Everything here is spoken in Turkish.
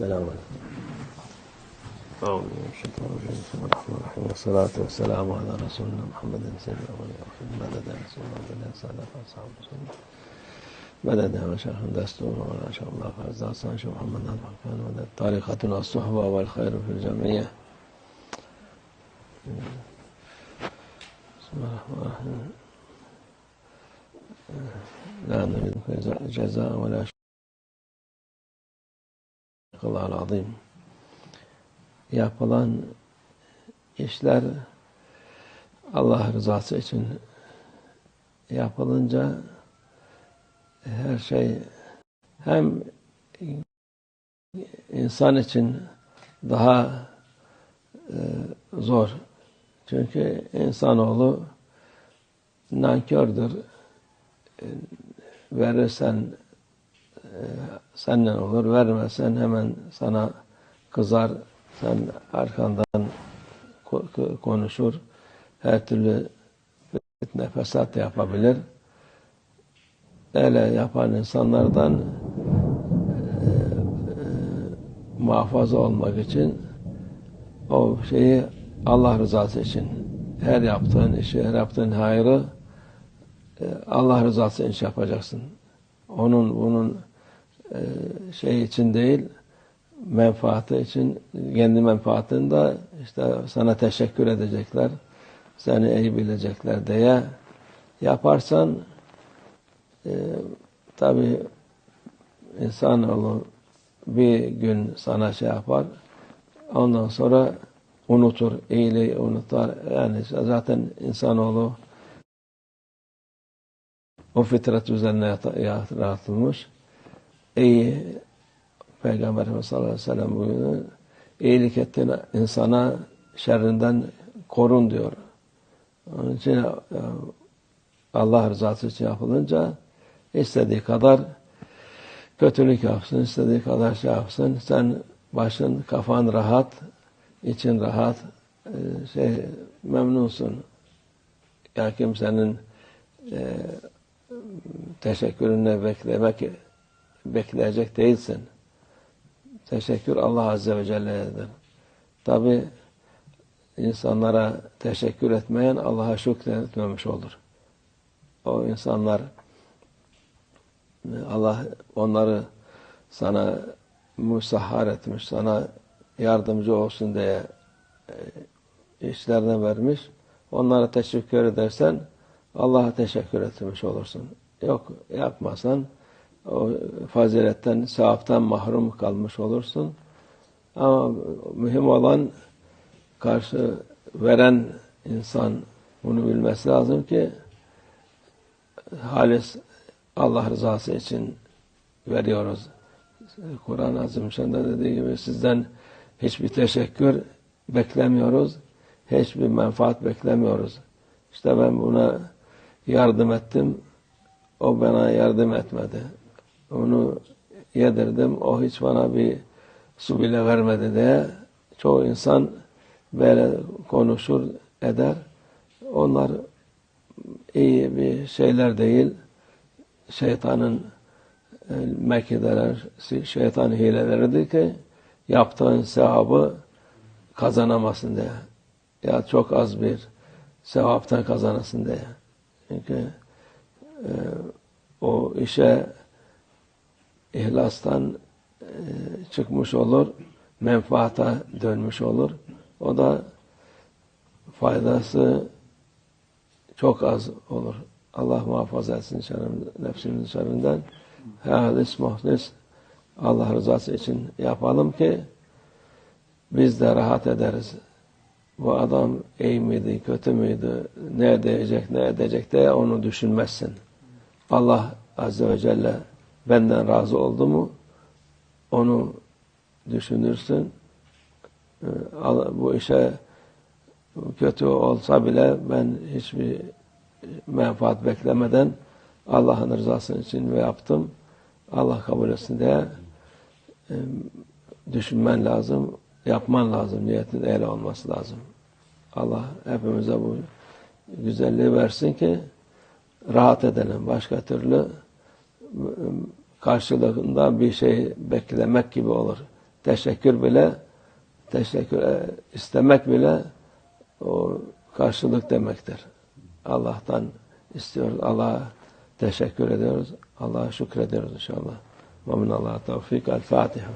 السلام عليكم. الرحمن الرحيم. والصلاة والسلام على رسولنا محمد سيدنا الأولين والآخرين. مدد رسول الله بن سادة أصحاب رسول الله مدد وشيخ دستور ولا شاء الله. أصلا شيخ محمد الحكام مدد طريقة الصحبة والخير في الجميع. بسم الله الرحمن الرحيم. لا نريد جزاء ولا Sadaka Allah razıyım. Yapılan işler Allah rızası için yapılınca her şey hem insan için daha e, zor. Çünkü insanoğlu nankördür. E, verirsen senden olur. Vermezsen hemen sana kızar. Sen arkandan ko- konuşur. Her türlü fitne fesat yapabilir. Öyle yapan insanlardan e, e, muhafaza olmak için o şeyi Allah rızası için her yaptığın işi, her yaptığın hayrı e, Allah rızası için yapacaksın. Onun bunun şey için değil, menfaati için, kendi menfaatinde işte sana teşekkür edecekler, seni iyi bilecekler diye yaparsan e, tabi insanoğlu bir gün sana şey yapar, ondan sonra unutur, iyiliği unutar. Yani zaten insanoğlu o fitret üzerine yaratılmış. İyi Peygamber Efendimiz sallallahu aleyhi ve sellem buyuruyor. İyilik ettiğin insana şerrinden korun diyor. Onun için e, Allah rızası için yapılınca istediği kadar kötülük yapsın, istediği kadar şey yapsın. Sen başın, kafan rahat, için rahat, e, şey memnunsun. Ya kimsenin e, teşekkürünü beklemek bekleyecek değilsin. Teşekkür Allah Azze ve Celle'dir. Tabi insanlara teşekkür etmeyen Allah'a şükretmemiş olur. O insanlar Allah onları sana musahhar etmiş, sana yardımcı olsun diye e, işlerden vermiş. Onlara teşekkür edersen Allah'a teşekkür etmiş olursun. Yok yapmasan o faziletten, sevaptan mahrum kalmış olursun. Ama mühim olan karşı veren insan bunu bilmesi lazım ki halis Allah rızası için veriyoruz. Kur'an-ı Azimüşşan'da dediği gibi sizden hiçbir teşekkür beklemiyoruz. Hiçbir menfaat beklemiyoruz. İşte ben buna yardım ettim. O bana yardım etmedi. Onu yedirdim. O hiç bana bir su bile vermedi diye çoğu insan böyle konuşur eder. Onlar iyi bir şeyler değil. Şeytanın e, mekideler, şeytan hileleridir ki yaptığın sevabı kazanamasın diye. Ya çok az bir sevaptan kazanasın diye. Çünkü e, o işe ihlastan e, çıkmış olur, menfaata dönmüş olur. O da faydası çok az olur. Allah muhafaza etsin şerrin, nefsimizin şerrinden. Halis muhlis Allah rızası için yapalım ki biz de rahat ederiz. Bu adam iyi miydi, kötü müydü, ne diyecek, ne edecek de onu düşünmezsin. Allah Azze ve Celle benden razı oldu mu onu düşünürsün. Ee, Bu işe kötü olsa bile ben hiçbir menfaat beklemeden Allah'ın rızası için ve yaptım. Allah kabul etsin diye e, düşünmen lazım, yapman lazım, niyetin öyle olması lazım. Allah hepimize bu güzelliği versin ki rahat edelim. Başka türlü karşılığında bir şey beklemek gibi olur. teşekkür bile teşekkür e, istemek bile o karşılık demektir. Allah'tan istiyoruz. Allah'a teşekkür ediyoruz. Allah'a şükrediyoruz inşallah. Ve minallah tevfik. El Fatiha.